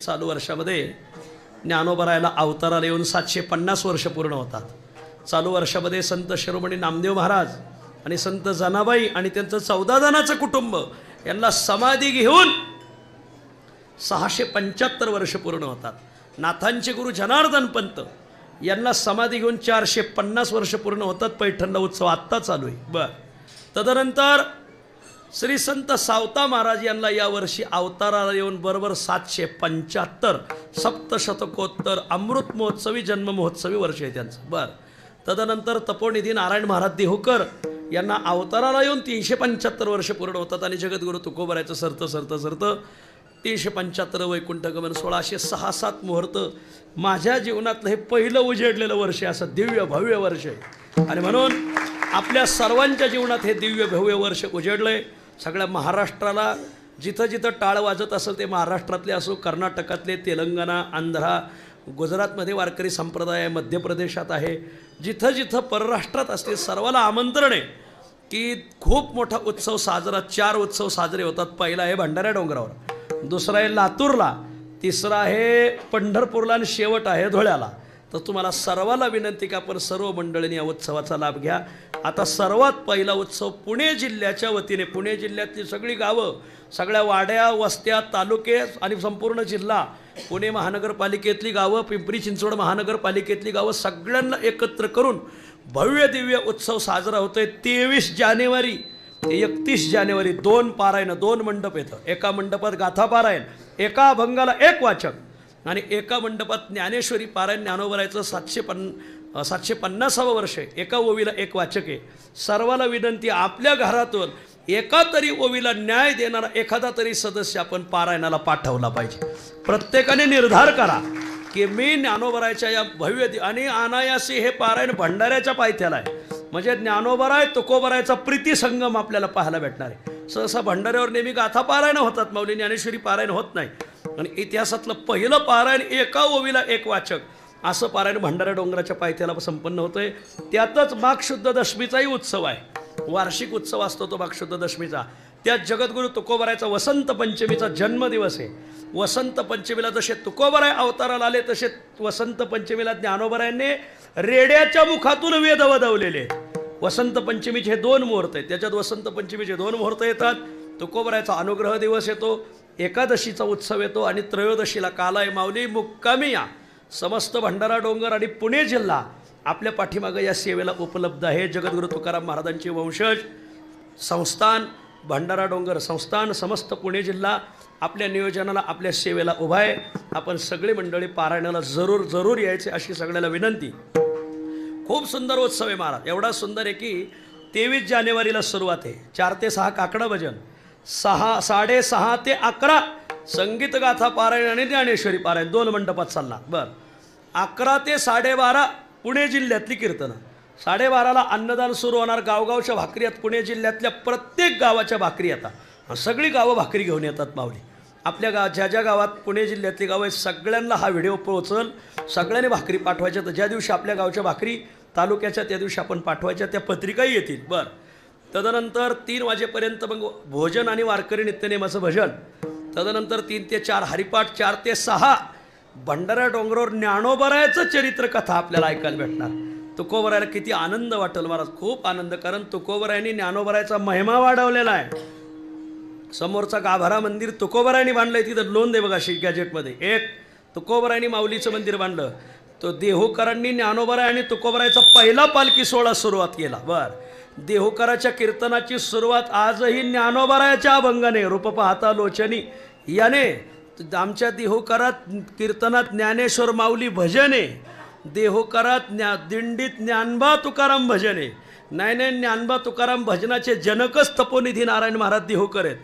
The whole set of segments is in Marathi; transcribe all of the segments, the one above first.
चालू वर्षामध्ये ज्ञानोबरायला अवताराला येऊन सातशे पन्नास वर्ष पूर्ण होतात. चालू वर्षामध्ये संत शिरोमणी नामदेव महाराज आणि संत जनाबाई आणि त्यांचं चौदा जणाचं कुटुंब यांना समाधी घेऊन सहाशे पंच्याहत्तर वर्ष पूर्ण होतात. नाथांचे गुरु जनार्दन पंत यांना समाधी घेऊन चारशे पन्नास वर्ष पूर्ण होतात. पैठणला उत्सव आत्ता चालू आहे. बर. तदनंतर श्री संत सावता महाराज यांना यावर्षी अवताराला येऊन बरोबर सातशे पंच्याहत्तर सप्तशतकोत्तर अमृत महोत्सवी जन्म महोत्सवी वर्ष आहे त्यांचं. बरं. तदनंतर तपोनिधी नारायण महाराज देहूकर यांना अवताराला येऊन तीनशे पंच्याहत्तर वर्ष पूर्ण होतात आणि जगद्गुरु तुकोबरायचं सरतं सरतं सरतं. तीनशे पंच्याहत्तर वैकुंठगमन सोळाशे सहा सात मुहूर्त. माझ्या जीवनातलं हे पहिलं उजेडलेलं वर्ष आहे असं दिव्य भव्य वर्ष आहे. आणि म्हणून आपल्या सर्वांच्या जीवनात हे दिव्य भव्य वर्ष उजेडलंय. सगळ्या महाराष्ट्राला जिथं जिथं टाळ वाजत असेल ते महाराष्ट्रातले असो कर्नाटकातले तेलंगणा आंध्रा गुजरातमध्ये वारकरी संप्रदाय आहे मध्य प्रदेशात आहे जिथं जिथं परराष्ट्रात असते सर्वाला आमंत्रण आहे की खूप मोठा उत्सव साजरा चार उत्सव साजरे होतात. पहिला आहे भंडाऱ्या डोंगरावर दुसरा आहे लातूरला तिसरा आहे पंढरपूरला आणि शेवट आहे धुळ्याला. तर तुम्हाला सर्वाला विनंती का आपण सर्व मंडळींनी या उत्सवाचा लाभ घ्या. आता सर्वात पहिला उत्सव पुणे जिल्ह्याच्या वतीने. पुणे जिल्ह्यातली सगळी गावं सगळ्या वाड्या वस्त्या तालुके आणि संपूर्ण जिल्हा. पुणे महानगरपालिकेतली गावं पिंपरी चिंचवड महानगरपालिकेतली गावं सगळ्यांना एकत्र करून भव्य दिव्य उत्सव साजरा होतो आहे तेवीस जानेवारी. ते एकतीस जानेवारी. दोन पारायण दोन मंडप येतं. एका मंडपात गाथा पारायण. एका अभंगाला एक वाचक. आणि एका मंडपात ज्ञानेश्वरी पारायण ज्ञानोबरायचं सातशे पन्न सातशे पन्नासावं वर्ष आहे. एका ओवीला एक वाचक आहे. सर्वाला विनंती आपल्या घरातून एका तरी ओवीला न्याय देणारा एखादा तरी सदस्य आपण पारायणाला पाठवला पाहिजे. प्रत्येकाने निर्धार करा की मी ज्ञानोबरायच्या या भव्य आणि अनायासी हे पारायण भंडाऱ्याच्या पायथ्याला आहे. म्हणजे ज्ञानोबराय तुकोबरायचा प्रीती संगम आपल्याला पाहायला भेटणार आहे. सहसा भंडाऱ्यावर नेहमी गाथा पारायण होतात. माऊली ज्ञानेश्वरी पारायण होत नाही. आणि इतिहासातलं पहिलं पारायण एका ओवीला एक वाचक. असं पारायण भंडारा डोंगराच्या पायथ्याला संपन्न होतंय. त्यातच माघशुद्ध दशमीचाही उत्सव आहे. वार्षिक उत्सव असतो तो माघशुद्ध दशमीचा. त्यात जगद्गुरू तुकोबरायचा वसंत पंचमीचा जन्मदिवस आहे. वसंत पंचमीला जसे तुकोबराय अवताराला आले तसे वसंत पंचमीला ज्ञानोबरायांनी रेड्याच्या मुखातून वेद वदवलेले. वसंत पंचमीचे हे दोन मुहूर्त आहेत. त्याच्यात वसंत पंचमीचे दोन मुहूर्त येतात. तुकोबरायचा अनुग्रह दिवस येतो. एकादशीचा उत्सव येतो आणि त्रयोदशीला कालाय माऊली मुक्कामी या. समस्त भंडारा डोंगर आणि पुणे जिल्हा आपल्या पाठीमागं या सेवेला उपलब्ध आहे. जगद्गुरु तुकाराम महाराजांचे वंशज संस्थान भंडारा डोंगर संस्थान समस्त पुणे जिल्हा आपल्या नियोजनाला आपल्या सेवेला उभा आहे. आपण सगळी मंडळी पारायणाला जरूर जरूर यायचे अशी सगळ्याला विनंती. खूप सुंदर उत्सव आहे महाराज. एवढा सुंदर आहे की तेवीस जानेवारीला सुरुवात आहे. चार ते सहा काकडं भजन. सहा साडेसहा ते अकरा. संगीत गाथा पारायण आणि ज्ञानेश्वरी पारायण दोन मंडपात चालला. बरं. अकरा ते साडेबारा पुणे जिल्ह्यातली कीर्तनं. साडेबाराला अन्नदान सुरू होणार गावगावच्या भाकरी आहेत. पुणे जिल्ह्यातल्या प्रत्येक गावाच्या भाकरी येतात. सगळी गावं भाकरी घेऊन येतात माऊली. आपल्या गाव ज्या ज्या गावात पुणे जिल्ह्यातली गावं आहेत सगळ्यांना हा व्हिडिओ पोहोचल. सगळ्यांनी भाकरी पाठवायच्या. तर ज्या दिवशी आपल्या गावच्या भाकरी तालुक्याच्या त्या दिवशी आपण पाठवायच्या. त्या पत्रिकाही येतील. बरं. तदनंतर तीन वाजेपर्यंत मग भोजन आणि वारकरी नित्यनेमाचं भजन. तदनंतर तीन ते चार हरिपाठ चार ते सहा. भंडारा डोंगरावर ज्ञानोबरायचं चरित्र कथा आपल्याला ऐकायला भेटणार. तुकोबरायला किती आनंद वाटेल महाराज खूप आनंद. कारण तुकोबरायांनी ज्ञानोबरायचा महिमा वाढवलेला आहे. समोरचा गाभारा मंदिर तुकोबरायांनी बांधलंय तिथं लोन दे बघा शिक गॅजेटमध्ये एक तुकोबरायांनी माऊलीचं मंदिर बांधलं. तो देहूकरांनी ज्ञानोबराय आणि तुकोबरायचा पहिला पालखी सोहळा सुरुवात केला. बर. देहोकराच्या कीर्तनाची सुरुवात आजही ज्ञानोबरायाच्या अभंगाने रूप पाहता लोचनी. याने आमच्या देहोकरात कीर्तनात ज्ञानेश्वर माऊली भजने देहोकरात ज्ञा दिंडीत ज्ञानबा तुकाराम भजने. नाही नाही ज्ञानबा तुकाराम भजनाचे जनकच तपोनिधी नारायण महाराज देहोकर आहेत.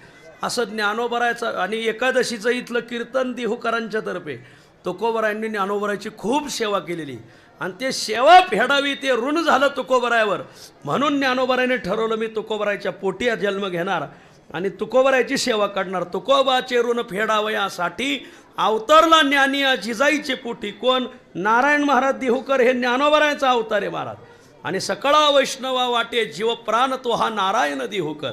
असं ज्ञानोबरायचं आणि एकादशीचं इथलं कीर्तन देहोकरांच्या तर्फे. तुकोबरायांनी ज्ञानोबरायची खूप सेवा केलेली. आणि ते सेवा फेडावी ते ऋण झालं तुकोबरायावर. म्हणून ज्ञानोबरायाने ठरवलं मी तुकोबरायच्या पोटी जन्म घेणार आणि तुकोबरायची सेवा करणार. तुकोबाचे ऋण फेडावयासाठी अवतरला ज्ञानी जिजाईचे पोटी. कोण? नारायण महाराज देहूकर हे ज्ञानोबरायाचा अवतार आहे महाराज. आणि सकळा वैष्णवा वाटे जीव प्राण तो हा नारायण देहूकर.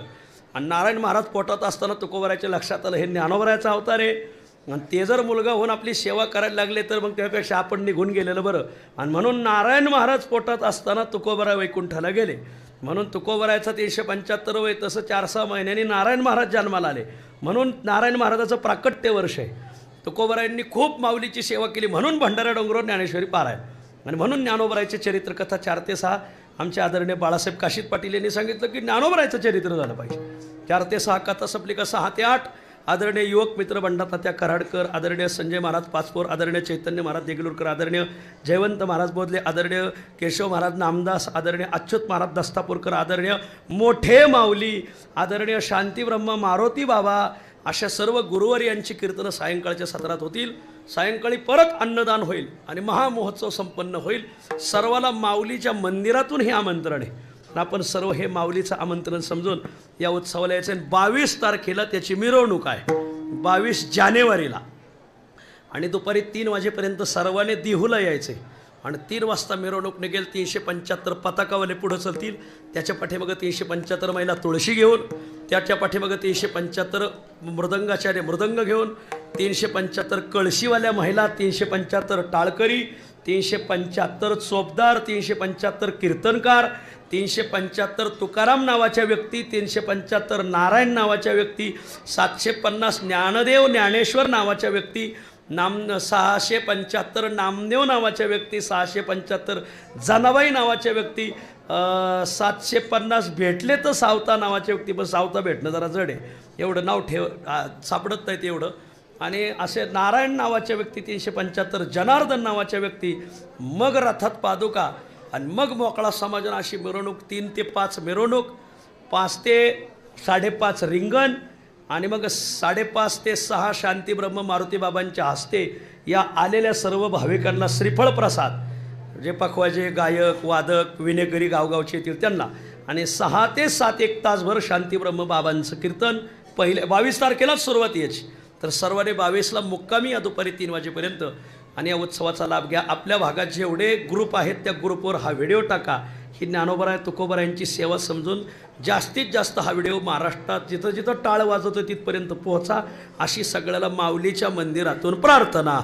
आणि नारायण महाराज पोटात असताना तुकोबरायच्या लक्षात आलं हे ज्ञानोबरायाचा अवतार आहे. आणि ते जर मुलगा होऊन आपली सेवा करायला लागले तर मग त्यापेक्षा आपण निघून गेलेलं बरं. आणि म्हणून नारायण महाराज पोटात असताना तुकोबरा वैकुंठाला गेले. म्हणून तुकोबरायचं तीनशे पंच्याहत्तर वय तसं चार सहा महिन्यांनी नारायण महाराज जन्माला आले. म्हणून नारायण महाराजाचं प्राकट्य वर्ष आहे. तुकोबरायांनी खूप माऊलीची सेवा केली. म्हणून भंडारा डोंगरावर ज्ञानेश्वरी पारायण. आणि म्हणून ज्ञानोबरायचे चरित्रकथा चार ते सहा आमचे आदरणीय बाळासाहेब काशीद पाटील यांनी सांगितलं की ज्ञानोबरायचं चरित्र झालं पाहिजे. चार ते सहा कथा संपली का सहा ते आठ? आदरणीय युवक मित्र बंडा तात्या कराडकर आदरणीय संजय महाराज पाचपोर आदरणीय चैतन्य महाराज देगलूरकर आदरणीय जयवंत महाराज बोधले आदरणीय केशव महाराज नामदास आदरणीय अच्युत महाराज दस्तापूरकर आदरणीय मोठे माऊली आदरणीय शांतीब्रह्म मारुती बाबा अशा सर्व गुरुवारी यांची कीर्तनं सायंकाळच्या सत्रात होतील. सायंकाळी परत अन्नदान होईल आणि महामहोत्सव संपन्न होईल. सर्वाला माऊलीच्या मंदिरातून हे आमंत्रण आहे. आपण सर्व हे माऊलीचं आमंत्रण समजून या उत्सवाला यायचं आणि बावीस तारखेला त्याची मिरवणूक आहे. बावीस जानेवारीला. आणि दुपारी तीन वाजेपर्यंत सर्वांनी दिहूला यायचे आणि तीन वाजता मिरवणूक निघेल तीनशे पंच्याहत्तर पताकावाले पुढं चलतील. त्याच्या पाठीमागं तीनशे पंच्याहत्तर महिला तुळशी घेऊन त्याच्या पाठीमागं तीनशे पंच्याहत्तर मृदंगाचार्य मृदंग घेऊन तीनशे पंच्याहत्तर कळशीवाल्या महिला तीनशे पंच्याहत्तर टाळकरी तीनशे पंच्याहत्तर चोपदार तीनशे पंच्याहत्तर कीर्तनकार तीनशे पंच्याहत्तर तुकाराम नावाच्या व्यक्ती तीनशे पंच्याहत्तर नारायण नावाच्या व्यक्ती सातशे पन्नास ज्ञानदेव ज्ञानेश्वर नावाच्या व्यक्ती नाम सहाशे पंच्याहत्तर नामदेव नावाच्या व्यक्ती सहाशे पंच्याहत्तर जनाबाई नावाच्या व्यक्ती सातशे पन्नास भेटले तर सावता नावाच्या व्यक्ती पण सावता भेटणं जरा जड आहे. एवढं नाव ठेव सापडत नाहीत एवढं. आणि असे नारायण नावाच्या व्यक्ती तीनशे पंच्याहत्तर जनार्दन नावाच्या व्यक्ती मग रथात पादुका आणि मग मोकळा समाजानं अशी मिरवणूक तीन ते पाच मिरवणूक पाच ते साडेपाच रिंगण आणि मग साडेपाच ते सहा शांतीब्रह्म मारुती बाबांच्या हस्ते या आलेल्या सर्व भाविकांना श्रीफळ प्रसाद जे पखवाजे गायक वादक विनेगरी गावगावचे येतील त्यांना. आणि सहा ते सात एक तासभर शांतीब्रह्म बाबांचं कीर्तन पहिले बावीस तारखेलाच सुरुवात यायची. तर सर्वांनी बावीसला मुक्कामी या दुपारी तीन वाजेपर्यंत आणि या उत्सवाचा लाभ घ्या. आपल्या भागात जेवढे ग्रुप आहेत त्या ग्रुपवर हा व्हिडिओ टाका. ही ज्ञानोबराय तुकोबरायांची सेवा समजून जास्तीत जास्त हा व्हिडिओ महाराष्ट्रात जिथं जिथं टाळ वाजवतो तिथपर्यंत पोहोचा. अशी सगळ्याला माऊलीच्या मंदिरातून प्रार्थना.